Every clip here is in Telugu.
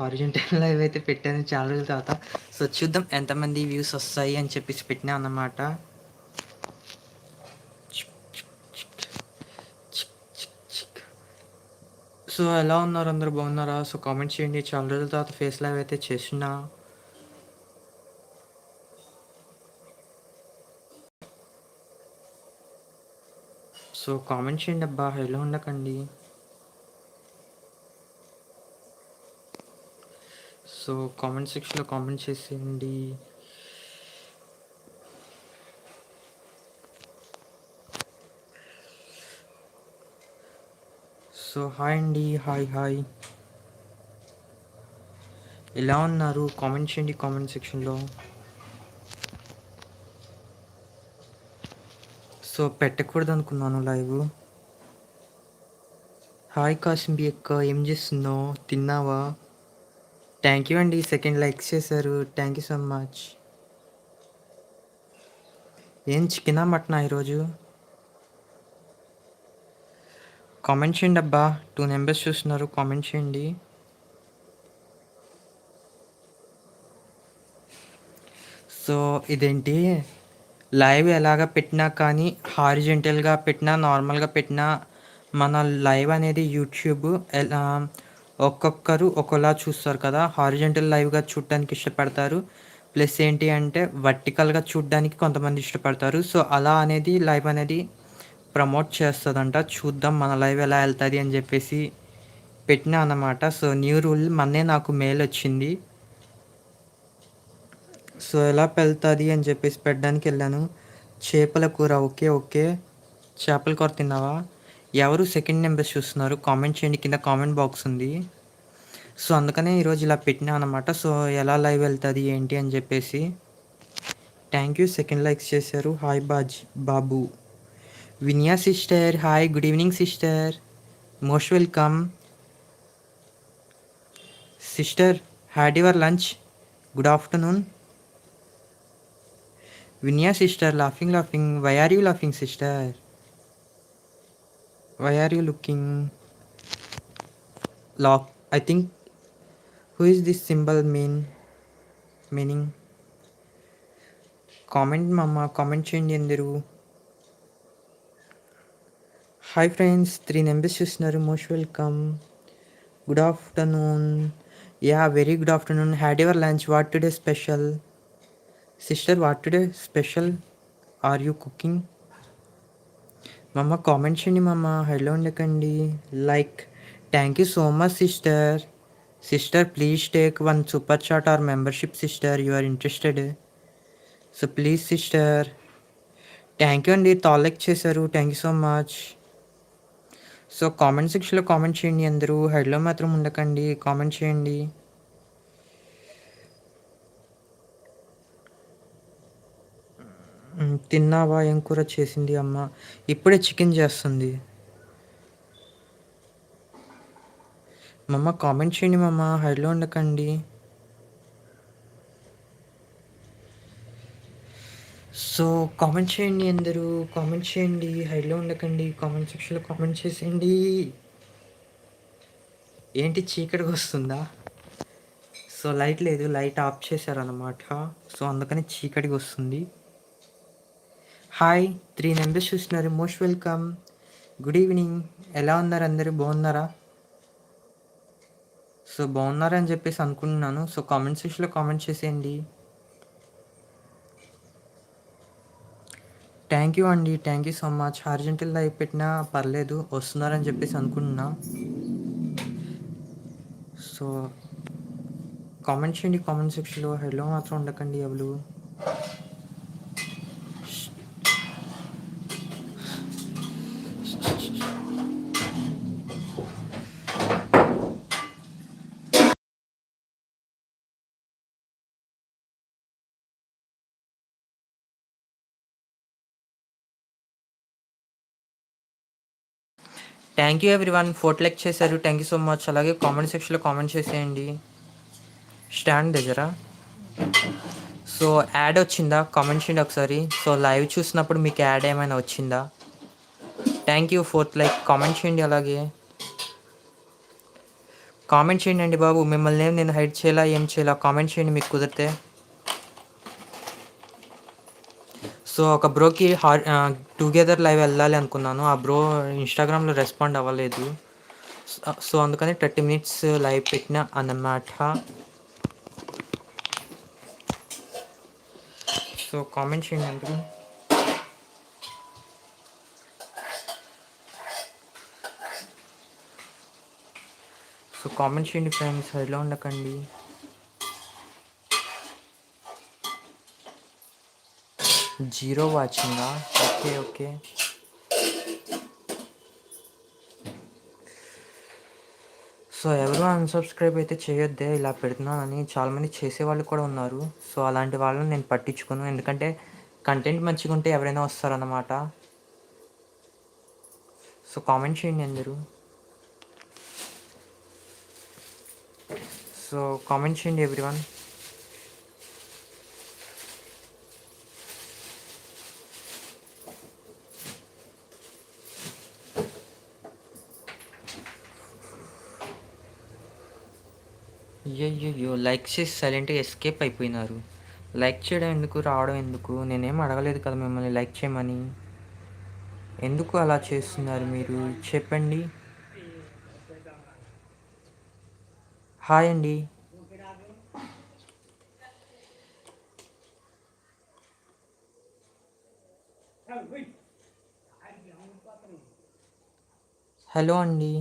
హారిజెంటల్ లైవ్ అయితే పెట్టాను. చాలా రోజుల తర్వాత. సో చూద్దాం ఎంతమంది వ్యూస్ వస్తాయి అని చెప్పేసి పెట్టినా అన్నమాట. సో ఎలా ఉన్నారు? అందరు బాగున్నారా? సో కామెంట్ చేయండి. చాలా రోజుల తర్వాత ఫేస్ లైవ్ అయితే చేసినా సో కామెంట్ చేయండి అబ్బా. హైలో ఉండకండి? సో కామెంట్ సెక్షన్లో కామెంట్ చేసేయండి. సో హాయ్ అండి హాయ్ హాయ్. ఎలా ఉన్నారు? కామెంట్ చేయండి కామెంట్ సెక్షన్లో. సో పెట్టకూడదు అనుకున్నాను లైవ్. హాయ్ కాసింబి అక్క ఏం చేస్తున్నావు? తిన్నావా? థ్యాంక్ యూ అండి. సెకండ్ లైక్ చేశారు. థ్యాంక్ యూ సో మచ్ ఏం చికెనా మటనా ఈరోజు? కామెంట్ చేయండి అబ్బా. టూ నెంబర్స్ చూస్తున్నారు. కామెంట్ చేయండి. సో ఇదేంటి? లైవ్ ఎలాగ పెట్టినా కానీ హారిజెంటల్గా పెట్టినా నార్మల్గా పెట్టినా మన లైవ్ అనేది యూట్యూబ్ ఎలా ఒక్కొక్కరు ఒకలా చూస్తారు కదా. హారిజెంటల్ లైవ్గా చూడడానికి ఇష్టపడతారు. ప్లస్ ఏంటి అంటే వర్టికల్గా చూడడానికి కొంతమంది ఇష్టపడతారు. సో అలా అనేది లైవ్ అనేది ప్రమోట్ చేస్తుందంట. చూద్దాం మన లైవ్ ఎలా వెళ్తుంది అని చెప్పేసి పెట్టినా అన్నమాట. సో న్యూ రూల్ మొన్నే నాకు మెయిల్ వచ్చింది. సో ఎలా వెళ్తుంది అని చెప్పేసి పెట్టడానికి వెళ్ళాను. చేపల కూర ఓకే ఓకే. చేపల కూర తిన్నావా? ఎవరు సెకండ్ నెంబర్స్ చూస్తున్నారు? కామెంట్ చేయండి. కింద కామెంట్ బాక్స్ ఉంది. సో అందుకనే ఈరోజు ఇలా పెట్టినా అనమాట సో ఎలా లైవ్ వెళ్తుంది ఏంటి అని చెప్పేసి. థ్యాంక్ యూ సెకండ్ లైక్స్ చేశారు. హాయ్ బాజ్ బాబు. Vinia sister hi good evening sister most welcome sister had your lunch good afternoon Vinia sister laughing laughing why are you laughing sister why are you looking lock I think who is this symbol mean meaning comment మమ్మ కామెంట్ చేయండి అందరూ హాయ్ ఫ్రెండ్స్ త్రీ నెంబర్స్ చూస్తున్నారు most welcome good afternoon yeah very good afternoon had your lunch what today special sister what today special are you cooking మమ్మ కామెంట్ చేయండి మమ్మ హలో ఉండకండి. Like thank you so much sister sister please take one super shot or membership sister you are interested so please sister thank you అండి. తాలెక్ చేశారు. Thank you so much so comment సెక్షన్లో కామెంట్ చేయండి అందరూ. హెడ్లో మాత్రం ఉండకండి. కామెంట్ చేయండి. తిన్నావా? ఏం కూర చేసింది అమ్మ? ఇప్పుడే చికెన్ చేస్తుంది. మమ్మ కామెంట్ చేయండి మమ్మ హైలో ఉండకండి. సో కామెంట్ చేయండి అందరూ కామెంట్ చేయండి హైలో ఉండకండి కామెంట్ సెక్షన్లో కామెంట్ చేసేయండి. ఏంటి చీకటిగా వస్తుందా? సో లైట్ లేదు లైట్ ఆఫ్ చేశారన్నమాట. సో అందుకని చీకటిగా వస్తుంది. హాయ్ త్రీ నెంబర్స్ చూస్తున్నారు. Most welcome. Good evening. ఎలా ఉన్నారు అందరూ? బాగున్నారా? సో బాగున్నారని చెప్పేసి అనుకుంటున్నాను. సో కామెంట్ సెక్షన్లో కామెంట్ చేసేయండి. థ్యాంక్ యూ అండి. Thank you so much horizontal అయిపెట్టినా పర్లేదు. వస్తున్నారని చెప్పేసి అనుకుంటున్నా. సో కామెంట్ చేయండి. కామెంట్ సెక్షన్లో హెలో మాత్రం ఉండకండి ఎవరు. Thank you everyone four like చేశారు. థ్యాంక్ యూ సో మచ్ అలాగే కామెంట్ సెక్షన్లో కామెంట్ చేసేయండి. స్టాండ్ దగ్గర. సో యాడ్ వచ్చిందా? కామెంట్ చేయండి ఒకసారి. సో లైవ్ చూసినప్పుడు మీకు యాడ్ ఏమైనా వచ్చిందా? Thank you fourth like comment చేయండి అలాగే. కామెంట్ చేయండి బాబు. మిమ్మల్ని నేను హైడ్ చేయాలా ఏం చేయాలా? కామెంట్ చేయండి మీకు కుదిరితే. సో ఒక బ్రోకి హార్ టుగెదర్ లైవ్ వెళ్ళాలి అనుకున్నాను. ఆ బ్రో ఇన్స్టాగ్రామ్లో రెస్పాండ్ అవ్వలేదు. సో అందుకని థర్టీ మినిట్స్ లైవ్ పెట్టిన అన్నమాట. సో కామెంట్ చేయండి అందరూ. సో కామెంట్ చేయండి ఫ్రెండ్స్ ఎలా ఉండకండి. జీరో వాచిందా ఓకే ఓకే సో ఎవరు అన్సబ్స్క్రైబ్ అయితే చేయొద్దే ఇలా పెడుతున్నానని చాలామంది చేసేవాళ్ళు కూడా ఉన్నారు. సో అలాంటి వాళ్ళని నేను పట్టించుకోను. ఎందుకంటే కంటెంట్ మంచిగా ఉంటే ఎవరైనా వస్తారన్నమాట. సో కామెంట్ చేయండి అందరూ. సో కామెంట్ చేయండి ఎవ్రీవన్ అయ్యయ్యో లైక్ చేసి సైలెంట్గా ఎస్కేప్ అయిపోయినారు. లైక్ చేయడం ఎందుకు? రావడం ఎందుకు? నేనేం అడగలేదు కదా మిమ్మల్ని లైక్ చేయమని. ఎందుకు అలా చేస్తున్నారు మీరు? చెప్పండి. హాయ్ అండి. హలో అండి.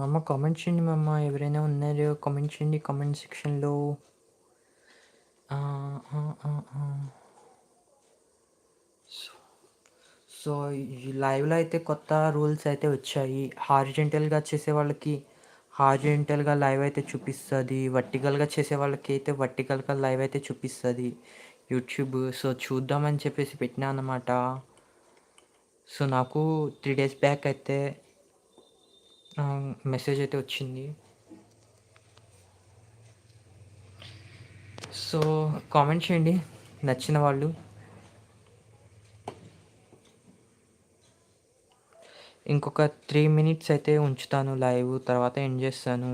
మా అమ్మ కామెంట్ చేయండి మా అమ్మ ఎవరైనా ఉన్నారో కామెంట్ చేయండి కామెంట్ సెక్షన్లో సో ఈ లైవ్లో అయితే కొత్త రూల్స్ అయితే వచ్చాయి. హారిజెంటల్గా చేసే వాళ్ళకి హారిజెంటల్గా లైవ్ అయితే చూపిస్తుంది. వర్టికల్గా చేసే వాళ్ళకి అయితే వర్టికల్గా లైవ్ అయితే చూపిస్తుంది. యూట్యూబ్ సో చూద్దామని చెప్పేసి పెట్టినా అన్నమాట. సో నాకు త్రీ డేస్ బ్యాక్ అయితే మెసేజ్ అయితే వచ్చింది. సో కామెంట్ చేయండి నచ్చిన వాళ్ళు. ఇంకొక త్రీ మినిట్స్ అయితే ఉంచుతాను లైవ్ తర్వాత ఎండ్ చేస్తాను.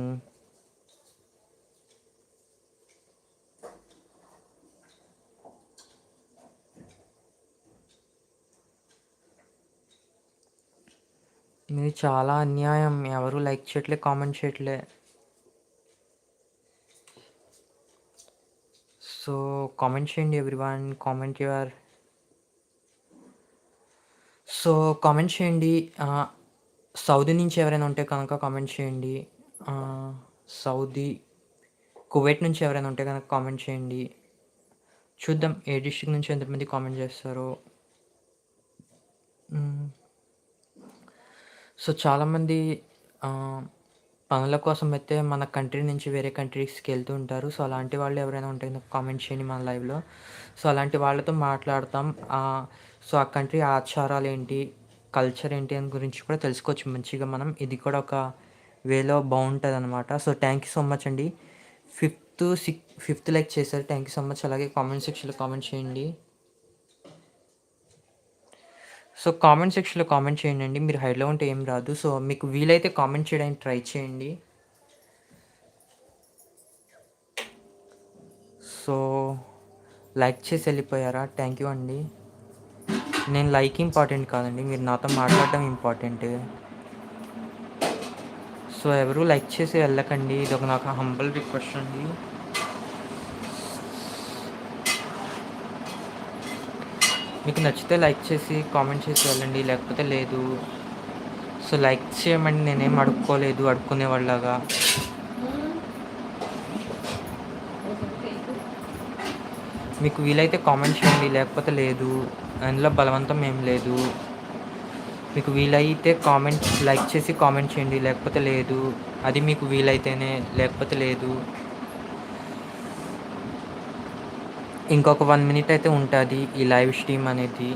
ఇది చాలా అన్యాయం. ఎవరు లైక్ చేయట్లే కామెంట్ చేయట్లే. సో కామెంట్ చేయండి everyone. Comment your. So comment చేయండి. సౌదీ నుంచి ఎవరైనా ఉంటే కనుక కామెంట్ చేయండి. సౌదీ కువైట్ నుంచి ఎవరైనా ఉంటే కనుక కామెంట్ చేయండి. చూద్దాం ఏ డిస్ట్రిక్ట్ నుంచి ఎంతమంది కామెంట్ చేస్తారో. సో చాలామంది పనుల కోసం అయితే మన కంట్రీ నుంచి వేరే కంట్రీస్కి వెళ్తూ ఉంటారు. సో అలాంటి వాళ్ళు ఎవరైనా ఉంటే కామెంట్ చేయండి మన లైవ్లో. సో అలాంటి వాళ్ళతో మాట్లాడతాం. సో ఆ కంట్రీ ఆచారాలు ఏంటి కల్చర్ ఏంటి అని గురించి కూడా తెలుసుకోవచ్చు మంచిగా మనం. ఇది కూడా ఒక వేలో బాగుంటుంది అనమాట so thank you so much అండి. ఫిఫ్త్ సిక్ ఫిఫ్త్ లైక్ చేశారు. Thank you so much. అలాగే కామెంట్ సెక్షన్లో కామెంట్ చేయండి. సో కామెంట్ సెక్షన్లో కామెంట్ చేయండి. మీరు హైడ్లో ఉంటే ఏం రాదు. సో మీకు వీలైతే కామెంట్ చేయడానికి ట్రై చేయండి. సో లైక్ చేసి వెళ్ళిపోయారా? థ్యాంక్ యూ అండి. నేను లైక్ ఇంపార్టెంట్ కాదండి. మీరు నాతో మాట్లాడటం ఇంపార్టెంట్. సో ఎవరు లైక్ చేసి వెళ్ళకండి. ఇది ఒక నాకు హంబల్ రిక్వెస్ట్ అండి. మీకు నచ్చితే లైక్ చేసి కామెంట్ చేసి వెళ్ళండి. లేకపోతే లేదు. సో లైక్ చేయమని నేనేం అడుక్కోలేదు. అడుక్కునే వాళ్ళగా మీకు వీలైతే కామెంట్ చేయండి. లేకపోతే లేదు. అందులో బలవంతం ఏం లేదు. మీకు వీలైతే కామెంట్ లైక్ చేసి కామెంట్ చేయండి. లేకపోతే లేదు. అది మీకు వీలైతేనే. లేకపోతే లేదు. ఇంకొక వన్ మినిట్ అయితే ఉంటుంది ఈ లైవ్ స్ట్రీమ్ అనేది.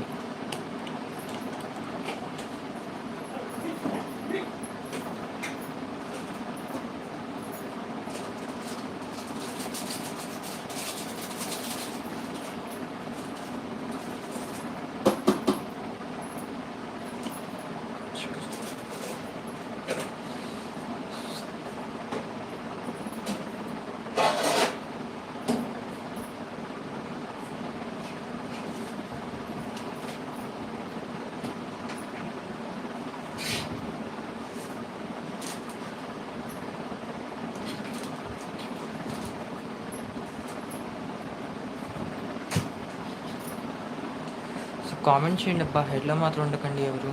కామెంట్ చేయండి అబ్బా హెడ్లో మాత్రం ఉండకండి ఎవరు.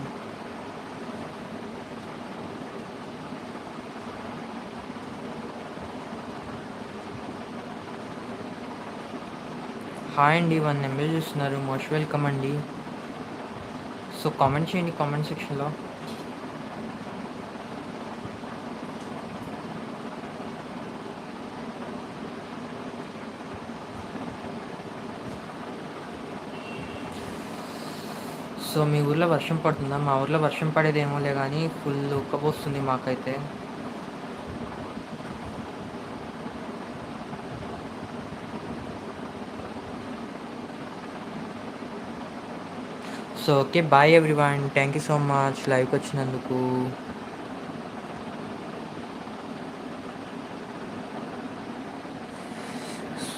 హాయ్ అండి వన్ ఎంబీ చూస్తున్నారు. మోస్ట్ వెల్కమ్ అండి. సో కామెంట్ చేయండి కామెంట్ సెక్షన్లో. సో మీ ఊర్లో వర్షం పడుతుందా? మా ఊర్లో వర్షం పడేదేమోలే కానీ ఫుల్ ఉక్కపోస్తుంది మాకైతే. So okay bye everyone. Thank you so much లైవ్కి వచ్చినందుకు.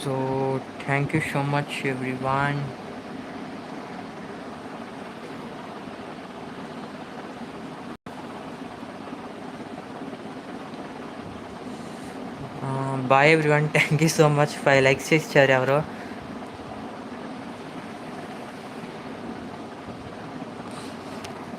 So thank you so much everyone. Bye everyone thank you so much five likes ఇచ్చారు ఎవరో